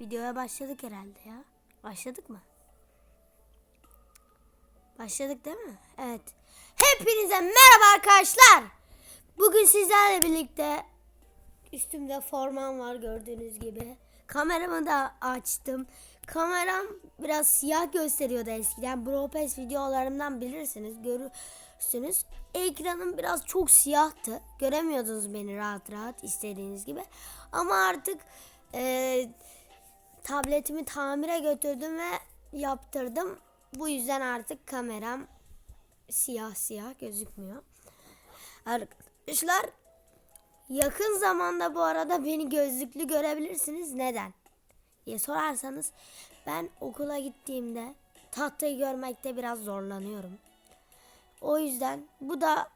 Videoya başladık herhalde ya. Başladık mı? Başladık değil mi? Evet. Hepinize merhaba arkadaşlar. Bugün sizlerle birlikte üstümde formam var gördüğünüz gibi. Kameramı da açtım. Kameram biraz siyah gösteriyordu eskiden. Bropes videolarımdan bilirsiniz, görürsünüz. Ekranım biraz çok siyahtı. Göremiyordunuz beni rahat rahat istediğiniz gibi. Ama artık eee tabletimi tamire götürdüm ve yaptırdım. Bu yüzden artık kameram siyah siyah gözükmüyor. Arkadaşlar yakın zamanda bu arada beni gözlüklü görebilirsiniz. Neden? diye sorarsanız ben okula gittiğimde tahtayı görmekte biraz zorlanıyorum. O yüzden bu da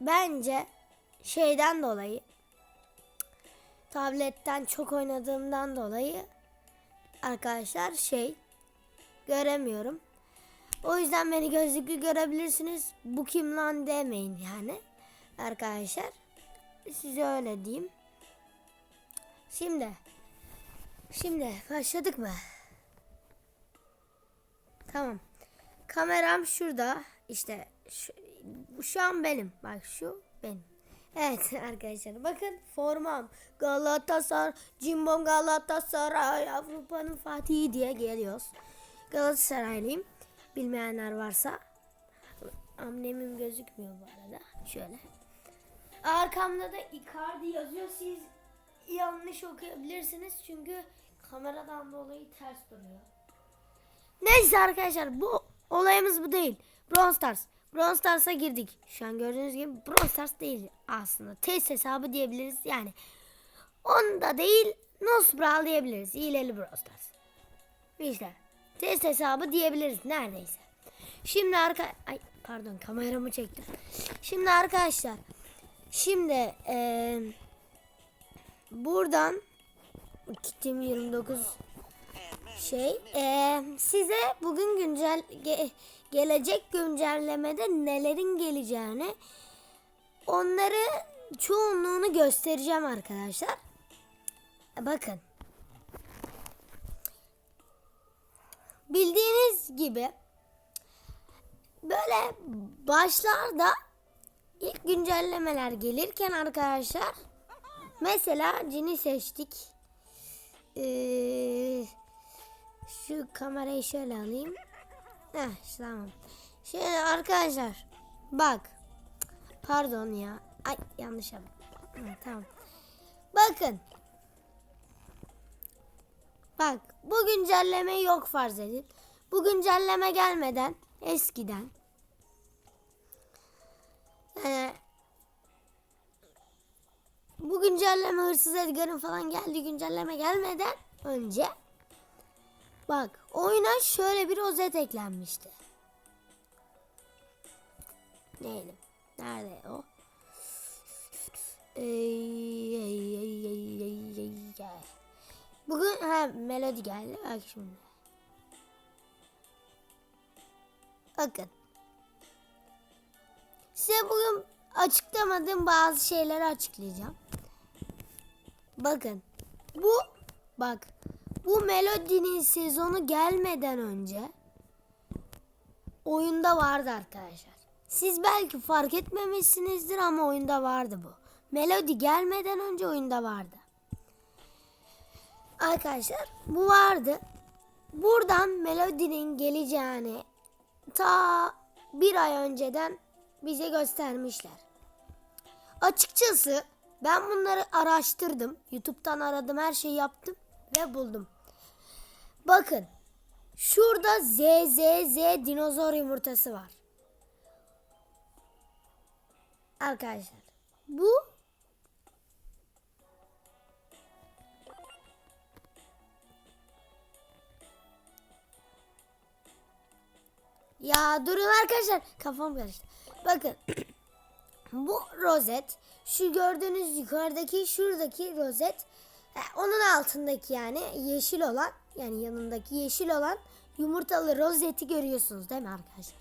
bence şeyden dolayı tabletten çok oynadığımdan dolayı arkadaşlar şey göremiyorum. O yüzden beni gözlüklü görebilirsiniz. Bu kim lan demeyin yani. Arkadaşlar size öyle diyeyim. Şimdi şimdi başladık mı? Tamam. Kameram şurada. İşte şu, şu an benim. Bak şu benim. Evet arkadaşlar bakın formam Galatasaray Cimbom Galatasaray Avrupa'nın Fatihi diye geliyoruz. Galatasaraylıyım. Bilmeyenler varsa amnemim gözükmüyor bu arada. Şöyle. Arkamda da Icardi yazıyor. Siz yanlış okuyabilirsiniz çünkü kameradan dolayı ters duruyor. Neyse arkadaşlar bu olayımız bu değil. Brawl Stars. Brawl Stars'a girdik. Şu an gördüğünüz gibi Brawl Stars değil aslında. Test hesabı diyebiliriz. Yani onu da değil Nos Brawl diyebiliriz. İyileli Brawl Stars. İşte test hesabı diyebiliriz neredeyse. Şimdi arka... Ay pardon kameramı çektim. Şimdi arkadaşlar. Şimdi eee buradan Kitim 29 şey eee, size bugün güncel gelecek güncellemede nelerin geleceğini onları çoğunluğunu göstereceğim arkadaşlar. Bakın. Bildiğiniz gibi böyle başlarda ilk güncellemeler gelirken arkadaşlar mesela cini seçtik. Ee, şu kamerayı şöyle alayım. Heh, tamam. Şimdi arkadaşlar bak. Pardon ya. Ay yanlış yaptım. Tamam. Bakın. Bak bu güncelleme yok farz edin. Bu güncelleme gelmeden eskiden yani bu güncelleme hırsız Edgar'ın falan geldiği güncelleme gelmeden önce bak oyuna şöyle bir rozet eklenmişti. Neydi? Nerede o? Bugün ha melodi geldi. Bak şimdi. Bakın. Size bugün açıklamadığım bazı şeyleri açıklayacağım. Bakın. Bu bak. Bu melodinin sezonu gelmeden önce oyunda vardı arkadaşlar. Siz belki fark etmemişsinizdir ama oyunda vardı bu. Melodi gelmeden önce oyunda vardı. Arkadaşlar bu vardı. Buradan melodinin geleceğini ta bir ay önceden bize göstermişler. Açıkçası ben bunları araştırdım. YouTube'dan aradım her şeyi yaptım ve buldum. Bakın şurada ZZZ dinozor yumurtası var. Arkadaşlar bu Ya durun arkadaşlar kafam karıştı. Bakın bu rozet şu gördüğünüz yukarıdaki şuradaki rozet onun altındaki yani yeşil olan yani yanındaki yeşil olan yumurtalı rozeti görüyorsunuz değil mi arkadaşlar?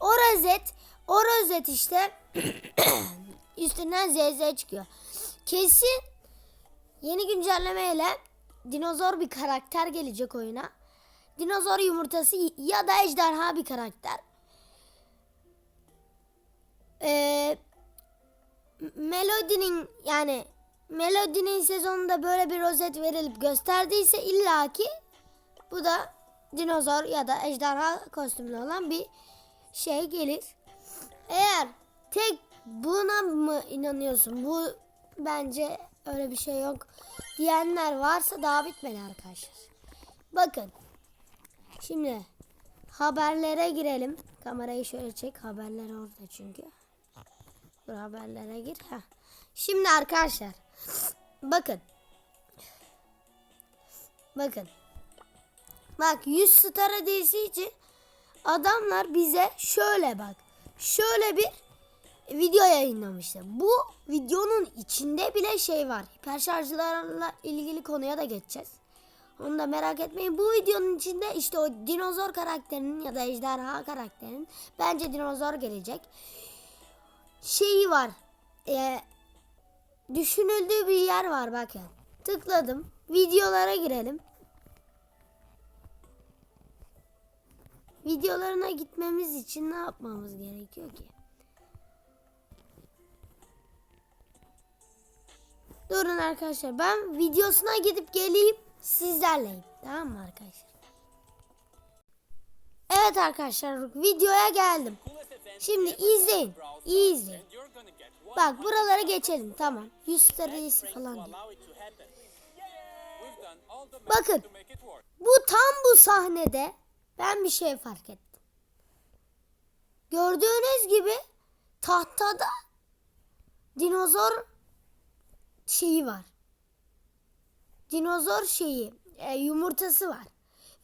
O rozet o rozet işte üstünden ZZ çıkıyor. Kesin yeni güncellemeyle dinozor bir karakter gelecek oyuna. Dinozor yumurtası ya da ejderha bir karakter. Ee, Melody'nin yani Melody'nin sezonunda böyle bir rozet verilip gösterdiyse illaki bu da dinozor ya da ejderha kostümlü olan bir şey gelir. Eğer tek buna mı inanıyorsun? Bu bence öyle bir şey yok diyenler varsa daha bitmedi arkadaşlar. Bakın. Şimdi haberlere girelim. Kamerayı şöyle çek. Haberler orada çünkü. Dur haberlere gir. Heh. Şimdi arkadaşlar. Bakın. Bakın. Bak 100 star hediyesi için adamlar bize şöyle bak. Şöyle bir video yayınlamışlar. Bu videonun içinde bile şey var. Hiperşarjlarla ilgili konuya da geçeceğiz. Onu da merak etmeyin. Bu videonun içinde işte o dinozor karakterinin ya da ejderha karakterinin bence dinozor gelecek. Şeyi var. Ee, düşünüldüğü bir yer var bakın. Tıkladım. Videolara girelim. Videolarına gitmemiz için ne yapmamız gerekiyor ki? Durun arkadaşlar ben videosuna gidip geleyim sizlerleyim. Tamam mı arkadaşlar? Evet arkadaşlar videoya geldim. Şimdi izleyin. İyi izleyin. Bak buralara geçelim tamam. 100 serisi falan değil. Bakın bu tam bu sahnede ben bir şey fark ettim. Gördüğünüz gibi tahtada dinozor şeyi var. Dinozor şeyi, e, yumurtası var.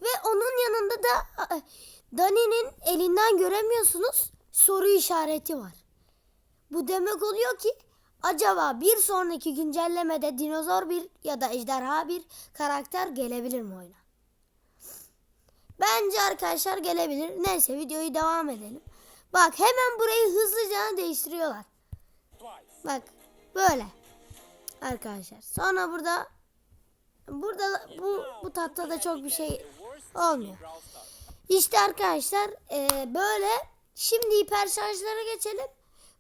Ve onun Dani'nin elinden göremiyorsunuz soru işareti var. Bu demek oluyor ki acaba bir sonraki güncellemede dinozor bir ya da ejderha bir karakter gelebilir mi oyuna? Bence arkadaşlar gelebilir. Neyse videoyu devam edelim. Bak hemen burayı hızlıca değiştiriyorlar. Bak böyle arkadaşlar. Sonra burada burada bu bu tahtada çok bir şey olmuyor. İşte arkadaşlar e, böyle şimdi hiper şarjlara geçelim.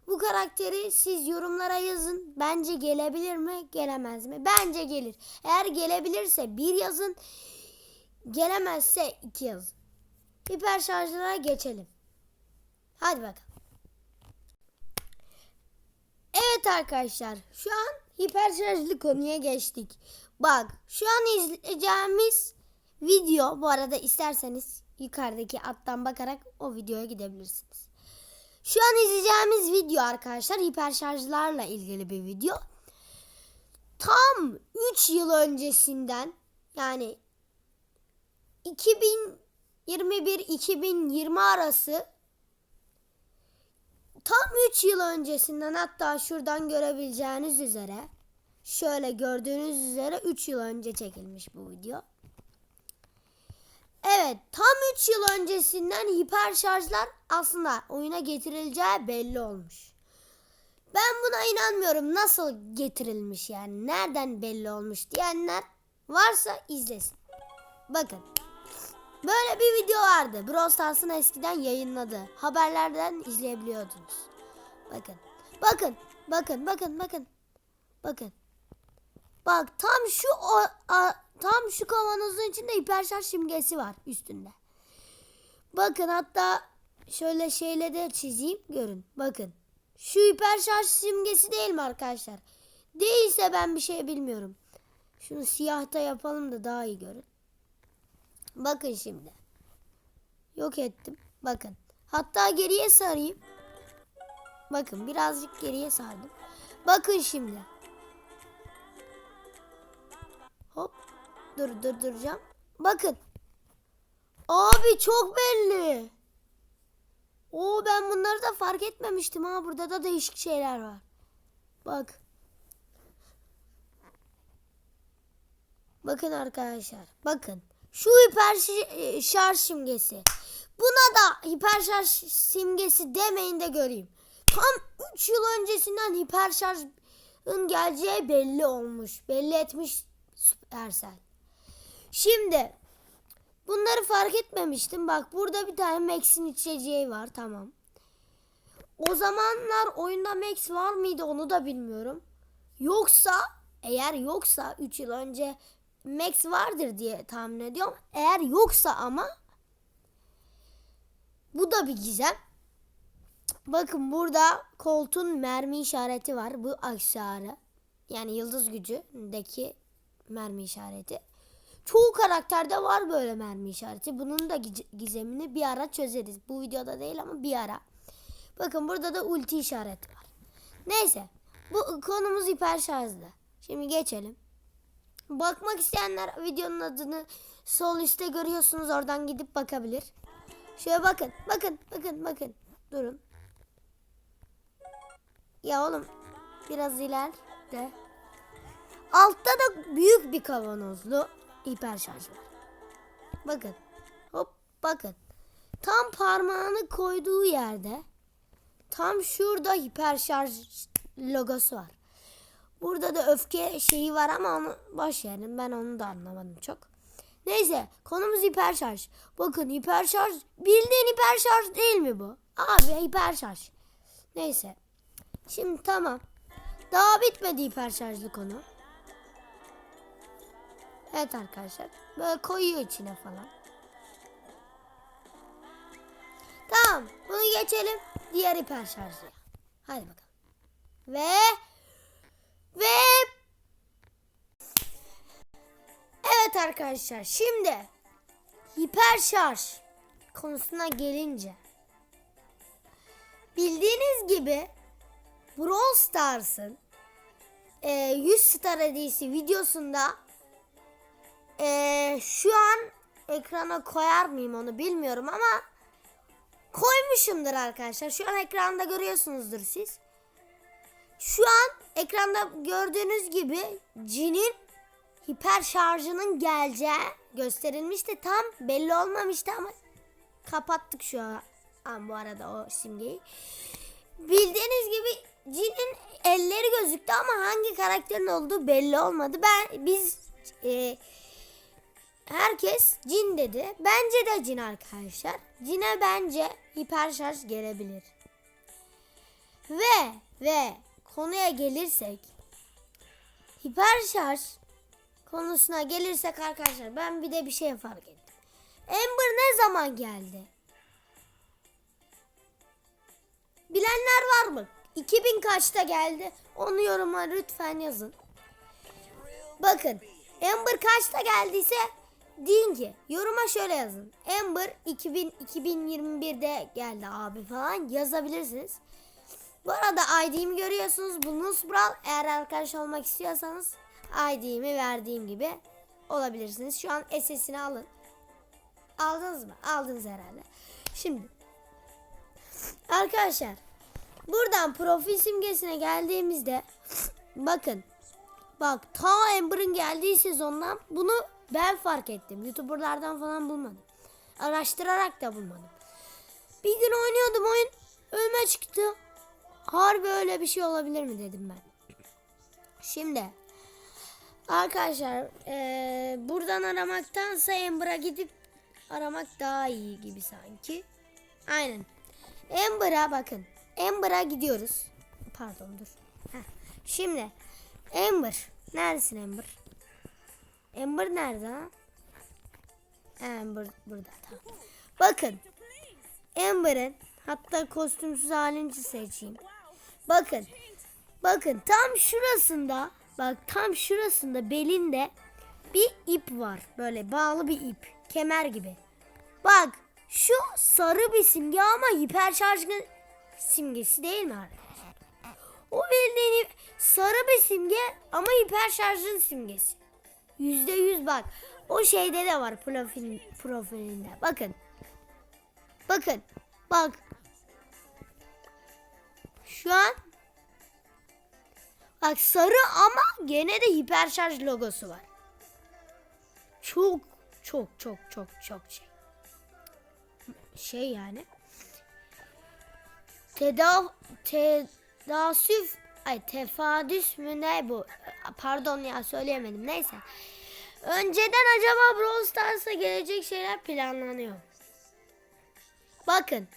Bu karakteri siz yorumlara yazın. Bence gelebilir mi? Gelemez mi? Bence gelir. Eğer gelebilirse bir yazın. Gelemezse iki yazın. Hiper şarjlara geçelim. Hadi bakalım. Evet arkadaşlar şu an hiper şarjlı konuya geçtik. Bak şu an izleyeceğimiz video bu arada isterseniz yukarıdaki alttan bakarak o videoya gidebilirsiniz. Şu an izleyeceğimiz video arkadaşlar hiper şarjlarla ilgili bir video. Tam 3 yıl öncesinden yani 2021-2020 arası tam 3 yıl öncesinden hatta şuradan görebileceğiniz üzere şöyle gördüğünüz üzere 3 yıl önce çekilmiş bu video. Evet tam 3 yıl öncesinden hiper şarjlar aslında oyuna getirileceği belli olmuş. Ben buna inanmıyorum. Nasıl getirilmiş yani? Nereden belli olmuş diyenler varsa izlesin. Bakın. Böyle bir video vardı. Brawl Stars'ın eskiden yayınladı. Haberlerden izleyebiliyordunuz. Bakın. Bakın. Bakın. Bakın. Bakın. Bakın. Bak tam şu o, a, tam şu kavanozun içinde hiperşarj simgesi var üstünde. Bakın hatta şöyle şeyle de çizeyim görün. Bakın. Şu hiperşarj simgesi değil mi arkadaşlar? Değilse ben bir şey bilmiyorum. Şunu siyahta yapalım da daha iyi görün. Bakın şimdi. Yok ettim. Bakın. Hatta geriye sarayım. Bakın birazcık geriye sardım. Bakın şimdi. Dur dur duracağım. Bakın. Abi çok belli. Oo ben bunları da fark etmemiştim ha. Burada da değişik şeyler var. Bak. Bakın arkadaşlar. Bakın. Şu hiper şarj simgesi. Buna da hiper şarj simgesi demeyin de göreyim. Tam 3 yıl öncesinden hiper şarjın geleceği belli olmuş. Belli etmiş Supercell. Şimdi bunları fark etmemiştim. Bak burada bir tane Max'in içeceği var. Tamam. O zamanlar oyunda Max var mıydı onu da bilmiyorum. Yoksa eğer yoksa 3 yıl önce Max vardır diye tahmin ediyorum. Eğer yoksa ama bu da bir gizem. Bakın burada koltuğun mermi işareti var. Bu aksesuarı. Yani yıldız gücündeki mermi işareti. Çoğu karakterde var böyle mermi işareti. Bunun da giz- gizemini bir ara çözeriz. Bu videoda değil ama bir ara. Bakın burada da ulti işareti var. Neyse. Bu konumuz hiper şarjlı. Şimdi geçelim. Bakmak isteyenler videonun adını sol üstte görüyorsunuz. Oradan gidip bakabilir. Şöyle bakın. Bakın. Bakın. Bakın. Durun. Ya oğlum. Biraz ileride. Altta da büyük bir kavanozlu hiper şarj var. Bakın. Hop bakın. Tam parmağını koyduğu yerde tam şurada hiper şarj logosu var. Burada da öfke şeyi var ama onu boş verin. Ben onu da anlamadım çok. Neyse konumuz hiper şarj. Bakın hiper şarj bildiğin hiper şarj değil mi bu? Abi hiper şarj. Neyse. Şimdi tamam. Daha bitmedi hiper şarjlı konu. Evet arkadaşlar. Böyle koyuyor içine falan. Tamam. Bunu geçelim. Diğer hiper şarjlıya. Hadi bakalım. Ve ve Evet arkadaşlar. Şimdi hiper şarj konusuna gelince bildiğiniz gibi Brawl Stars'ın e, 100 star hediyesi videosunda e, şu an ekrana koyar mıyım onu bilmiyorum ama koymuşumdur arkadaşlar. Şu an ekranda görüyorsunuzdur siz. Şu an ekranda gördüğünüz gibi cinin hiper şarjının geleceği gösterilmişti. Tam belli olmamıştı ama kapattık şu an, an bu arada o simgeyi. Bildiğiniz gibi cinin elleri gözüktü ama hangi karakterin olduğu belli olmadı. Ben biz e, herkes cin dedi. Bence de cin arkadaşlar. Cine bence hiper şarj gelebilir. Ve ve konuya gelirsek hiper şarj konusuna gelirsek arkadaşlar ben bir de bir şey fark ettim. Ember ne zaman geldi? Bilenler var mı? 2000 kaçta geldi? Onu yoruma lütfen yazın. Bakın Ember kaçta geldiyse deyin ki yoruma şöyle yazın. Ember 2000 2021'de geldi abi falan yazabilirsiniz. Bu arada ID'mi görüyorsunuz. Bunus Brawl. Eğer arkadaş olmak istiyorsanız ID'mi verdiğim gibi olabilirsiniz. Şu an SS'ini alın. Aldınız mı? Aldınız herhalde. Şimdi arkadaşlar buradan profil simgesine geldiğimizde bakın bak ta Amber'ın geldiği sezondan bunu ben fark ettim. Youtuberlardan falan bulmadım. Araştırarak da bulmadım. Bir gün oynuyordum oyun önüme çıktı. Harbi öyle bir şey olabilir mi dedim ben. Şimdi arkadaşlar eee, buradan aramaktansa Ember'a gidip aramak daha iyi gibi sanki. Aynen. Ember'a bakın. Ember'a gidiyoruz. Pardon dur. Heh. Şimdi Ember. Neredesin Ember? Ember nerede? Ember burada tamam. Bakın. Ember'ın hatta kostümsüz halini seçeyim. Bakın. Bakın tam şurasında bak tam şurasında belinde bir ip var. Böyle bağlı bir ip. Kemer gibi. Bak şu sarı bir simge ama hiper şarjlı simgesi değil mi arkadaşlar? O bildiğin sarı bir simge ama hiper şarjlı simgesi. Yüzde yüz bak. O şeyde de var profil, profilinde. Bakın. Bakın. Bak. Şu an Bak sarı ama gene de hiper şarj logosu var. Çok çok çok çok çok şey. Şey yani. Tedav tedasüf ay tefadüs mü ne bu? Pardon ya söyleyemedim. Neyse. Önceden acaba Brawl Stars'a gelecek şeyler planlanıyor. Bakın.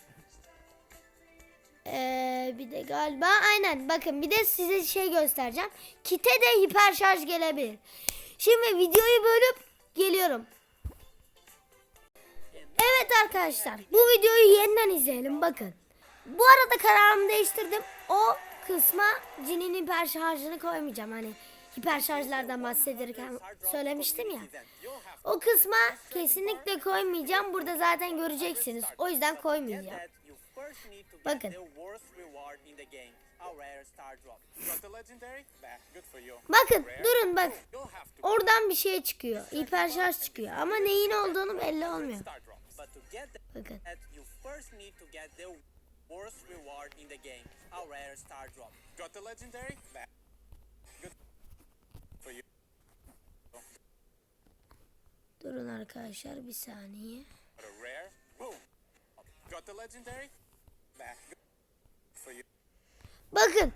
Ee, bir de galiba aynen bakın bir de size şey göstereceğim. Kite de hiper şarj gelebilir. Şimdi videoyu bölüp geliyorum. Evet arkadaşlar bu videoyu yeniden izleyelim bakın. Bu arada kararımı değiştirdim. O kısma cinin hiper şarjını koymayacağım. Hani hiper şarjlardan bahsederken söylemiştim ya. O kısma kesinlikle koymayacağım. Burada zaten göreceksiniz. O yüzden koymayacağım. Bakın. Bakın durun bak. Oradan bir şey çıkıyor. Hiper şarj çıkıyor. Ama neyin olduğunu belli olmuyor. Bakın. Worst reward in the game, a rare star drop. Got the legendary? Good for you. Durun arkadaşlar bir saniye. Got a rare? Boom. Got the legendary? For you. Bakın.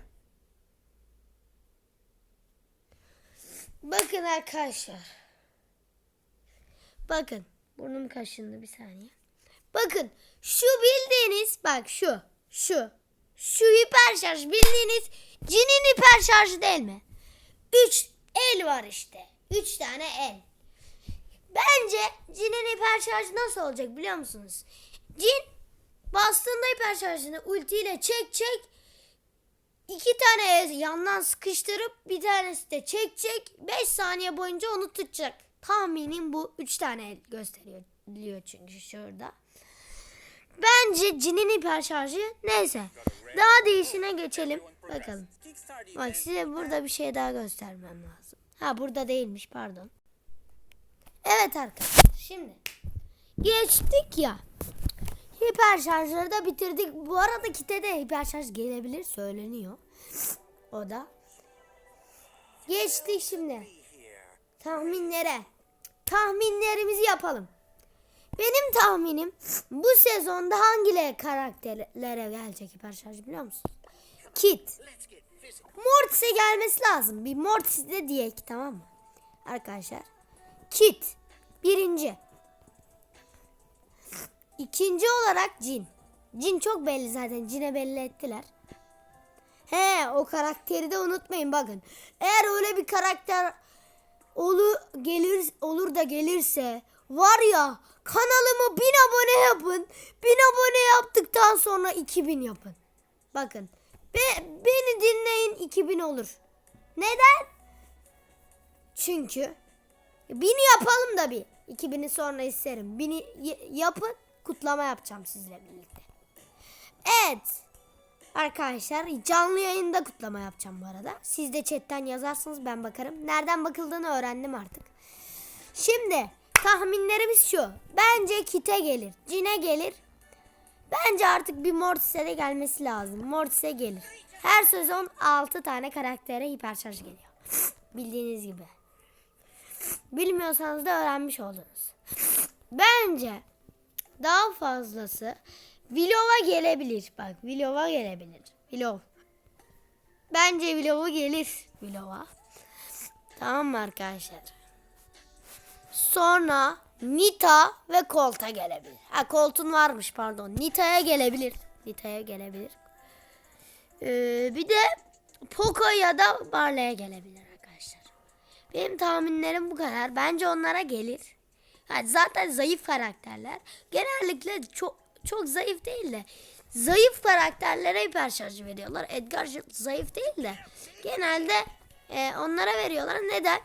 Bakın arkadaşlar. Bakın. Burnum kaşındı bir saniye. Bakın. Şu bildiğiniz bak şu. Şu. Şu hiper şarj bildiğiniz cinin hiper şarjı değil mi? Üç el var işte. Üç tane el. Bence cinin hiper şarjı nasıl olacak biliyor musunuz? Cin bastığında hiper şarjını ultiyle çek çek İki tane yandan sıkıştırıp bir tanesi de çekecek. 5 saniye boyunca onu tutacak. Tahminim bu 3 tane el gösteriyor çünkü şurada. Bence cinin hiper şarjı neyse. Daha değişine geçelim. Bakalım. Bak size burada bir şey daha göstermem lazım. Ha burada değilmiş pardon. Evet arkadaşlar şimdi geçtik ya. Hiper şarjları da bitirdik. Bu arada kite de hiper şarj gelebilir söyleniyor. O da. Geçtik şimdi. Tahminlere. Tahminlerimizi yapalım. Benim tahminim bu sezonda hangi karakterlere gelecek hiper şarj biliyor musun? Kit. Mortis'e gelmesi lazım. Bir Mortis de diyek tamam mı? Arkadaşlar. Kit. Birinci. İkinci olarak Cin. Cin çok belli zaten. Cin'e belli ettiler. He o karakteri de unutmayın bakın. Eğer öyle bir karakter olur gelir olur da gelirse var ya kanalımı bin abone yapın. Bin abone yaptıktan sonra 2000 yapın. Bakın be- beni dinleyin 2000 olur. Neden? Çünkü Bini yapalım da bir. 2000'i sonra isterim. Bini y- yapın. Kutlama yapacağım sizle birlikte. Evet. Arkadaşlar canlı yayında kutlama yapacağım bu arada. Siz de chatten yazarsınız ben bakarım. Nereden bakıldığını öğrendim artık. Şimdi tahminlerimiz şu. Bence Kite gelir. Cine gelir. Bence artık bir Mortis'e de gelmesi lazım. Mortis'e gelir. Her sezon 6 tane karaktere hiperşarj geliyor. Bildiğiniz gibi. Bilmiyorsanız da öğrenmiş oldunuz. Bence daha fazlası Vilova gelebilir. Bak Vilova gelebilir. Vilov. Bence Vilova gelir. Vilova. Tamam mı arkadaşlar? Sonra Nita ve Colt'a gelebilir. Ha Colt'un varmış pardon. Nita'ya gelebilir. Nita'ya gelebilir. Ee, bir de Poco ya da Barley'e gelebilir arkadaşlar. Benim tahminlerim bu kadar. Bence onlara gelir. Yani zaten zayıf karakterler. Genellikle çok çok zayıf değil de zayıf karakterlere hiper şarjı veriyorlar. Edgar zayıf değil de genelde e, onlara veriyorlar. Neden?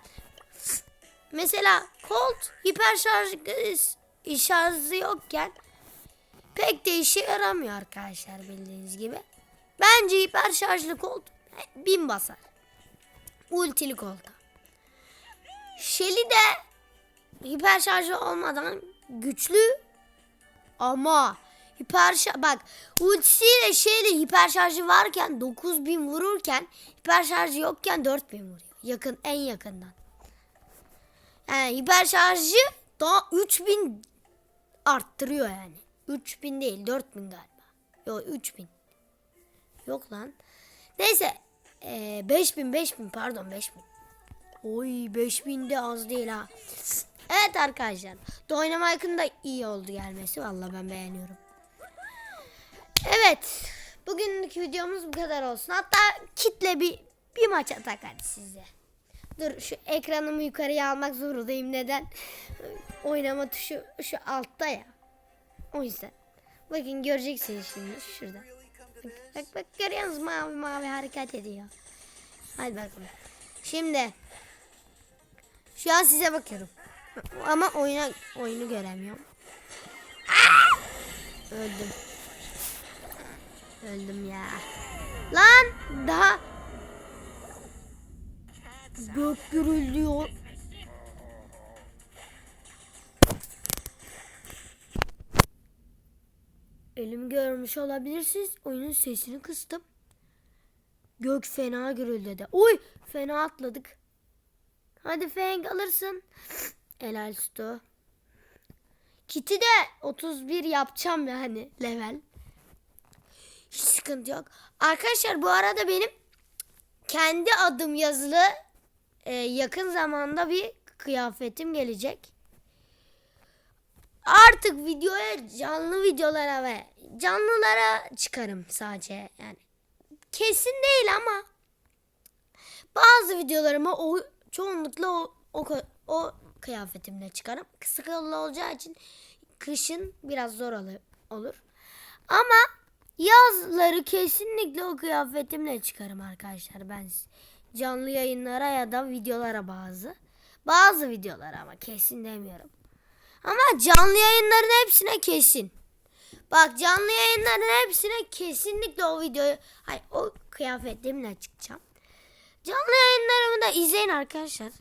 Mesela Colt hiper şarj e, şarjı yokken pek de işe yaramıyor arkadaşlar bildiğiniz gibi. Bence hiper şarjlı Colt bin basar. Ultili Colt'a. Shelly de hiper şarjı olmadan güçlü ama hiper bak ultisiyle şeyle hiper şarjı varken 9000 vururken hiper şarjı yokken 4000 vuruyor. Yakın en yakından. Yani hiper şarjı daha 3000 arttırıyor yani. 3000 değil 4000 galiba. Yok 3000. Yok lan. Neyse. Ee, 5000 5000 pardon 5000. Oy 5000 de az değil ha. Evet arkadaşlar. Dynamite'ın da iyi oldu gelmesi. Vallahi ben beğeniyorum. Evet. Bugünkü videomuz bu kadar olsun. Hatta kitle bir bir maç atak hadi size. Dur şu ekranımı yukarıya almak zorundayım. Neden? Oynama tuşu şu altta ya. O yüzden. Bakın göreceksiniz şimdi şurada. Bak bak, bak görüyor musunuz mavi mavi hareket ediyor. Hadi bakalım. Şimdi şu an size bakıyorum. Ama oyuna oyunu göremiyorum. Öldüm. Öldüm ya. Lan daha gök gürülüyor. Elimi görmüş olabilirsiniz. Oyunun sesini kıstım. Gök fena gürüldedi. Uy fena atladık. Hadi Feng alırsın. Helal Stu. Kiti de 31 yapacağım yani level. Hiç sıkıntı yok. Arkadaşlar bu arada benim kendi adım yazılı e, yakın zamanda bir kıyafetim gelecek. Artık videoya canlı videolara ve canlılara çıkarım sadece yani. Kesin değil ama bazı videolarıma o çoğunlukla o, o, o kıyafetimle çıkarım. Kısa kollu olacağı için kışın biraz zor olu- olur. Ama yazları kesinlikle o kıyafetimle çıkarım arkadaşlar ben canlı yayınlara ya da videolara bazı. Bazı videolara ama kesin demiyorum. Ama canlı yayınların hepsine kesin. Bak canlı yayınların hepsine kesinlikle o videoyu, hayır o kıyafetlerimle çıkacağım. Canlı yayınlarımı da izleyin arkadaşlar.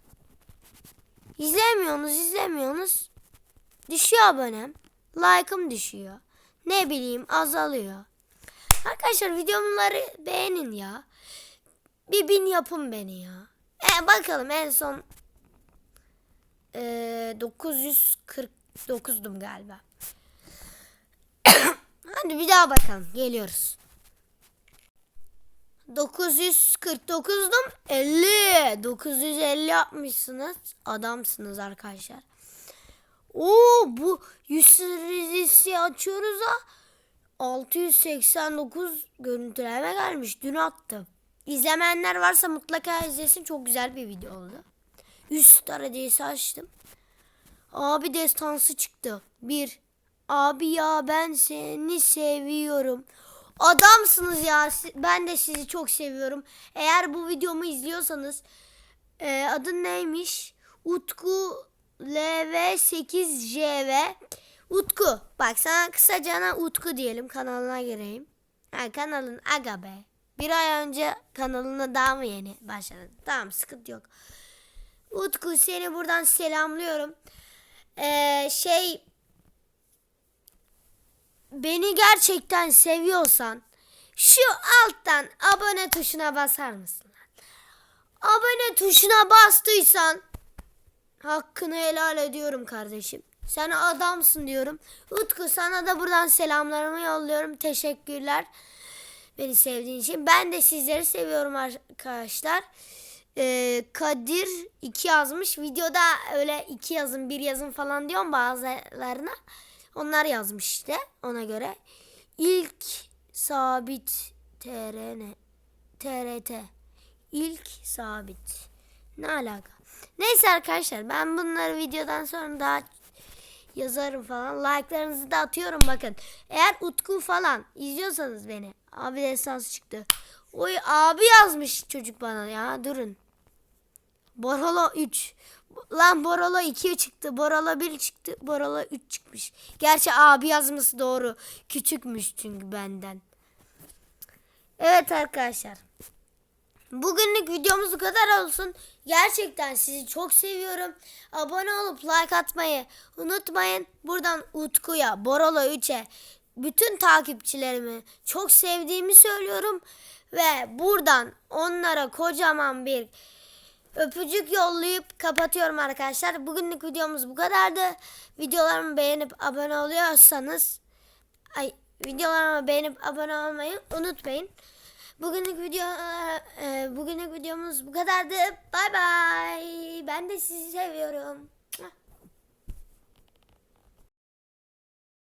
İzlemiyorsunuz, izlemiyorsunuz. Düşüyor abonem. Like'ım düşüyor. Ne bileyim azalıyor. Arkadaşlar videoları beğenin ya. Bir bin yapın beni ya. E, bakalım en son e, 949'dum galiba. Hadi bir daha bakalım. Geliyoruz. 949'dum 50. 950 yapmışsınız. Adamsınız arkadaşlar. Oo bu 100 serisi açıyoruz ha. 689 görüntüleme gelmiş. Dün attım. İzlemeyenler varsa mutlaka izlesin. Çok güzel bir video oldu. 100 derecesi açtım. Abi destansı çıktı. Bir. Abi ya ben seni seviyorum. Adamsınız ya. Ben de sizi çok seviyorum. Eğer bu videomu izliyorsanız e, adın neymiş? Utku LV8JV Utku. Bak sana kısacana Utku diyelim. Kanalına gireyim. Ha, kanalın aga be. Bir ay önce kanalına daha mı yeni başladın? Tamam sıkıntı yok. Utku seni buradan selamlıyorum. Ee, şey beni gerçekten seviyorsan şu alttan abone tuşuna basar mısın? Abone tuşuna bastıysan hakkını helal ediyorum kardeşim. Sen adamsın diyorum. Utku sana da buradan selamlarımı yolluyorum. Teşekkürler. Beni sevdiğin için. Ben de sizleri seviyorum arkadaşlar. Ee, Kadir iki yazmış. Videoda öyle iki yazın bir yazın falan diyorum bazılarına. Onlar yazmış işte ona göre. İlk sabit TRN TRT İlk sabit. Ne alaka? Neyse arkadaşlar ben bunları videodan sonra daha yazarım falan. Like'larınızı da atıyorum bakın. Eğer Utku falan izliyorsanız beni. Abi destansı çıktı. Oy abi yazmış çocuk bana ya durun. Borolo 3. Lan Borolo 2 çıktı. Borolo 1 çıktı. Borolo 3 çıkmış. Gerçi abi yazması doğru. Küçükmüş çünkü benden. Evet arkadaşlar. Bugünlük videomuz bu kadar olsun. Gerçekten sizi çok seviyorum. Abone olup like atmayı unutmayın. Buradan Utku'ya, Borolo 3'e bütün takipçilerimi çok sevdiğimi söylüyorum. Ve buradan onlara kocaman bir öpücük yollayıp kapatıyorum arkadaşlar. Bugünlük videomuz bu kadardı. Videolarımı beğenip abone oluyorsanız ay videolarımı beğenip abone olmayı unutmayın. Bugünlük video e, bugünlük videomuz bu kadardı. Bay bay. Ben de sizi seviyorum.